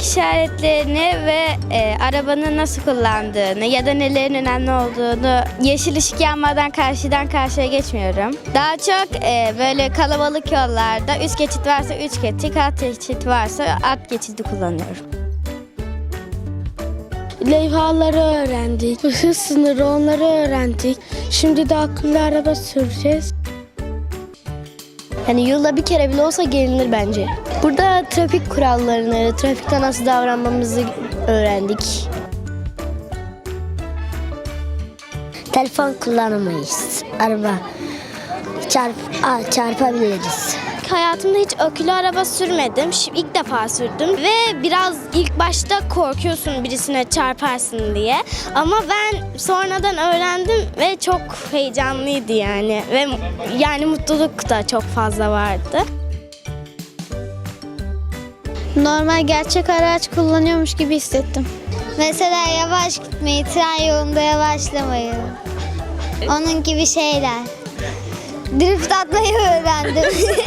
işaretlerini ve e, arabanın nasıl kullandığını ya da nelerin önemli olduğunu yeşil ışık yanmadan karşıdan karşıya geçmiyorum. Daha çok e, böyle kalabalık yollarda üst geçit varsa üç geçit, alt geçit varsa alt geçidi kullanıyorum. Levhaları öğrendik. Hız sınırı onları öğrendik. Şimdi de akıllı araba süreceğiz. Yani yılda bir kere bile olsa gelinir bence. Burada trafik kurallarını, trafikte nasıl davranmamızı öğrendik. Telefon kullanamayız. Araba çarp, çarpabiliriz. Hayatımda hiç akülü araba sürmedim. Şimdi ilk defa sürdüm ve biraz ilk başta korkuyorsun birisine çarparsın diye. Ama ben sonradan öğrendim ve çok heyecanlıydı yani ve yani mutluluk da çok fazla vardı. Normal gerçek araç kullanıyormuş gibi hissettim. Mesela yavaş gitmeyi, tren yolunda yavaşlamayı. Onun gibi şeyler. Drift atmayı öğrendim.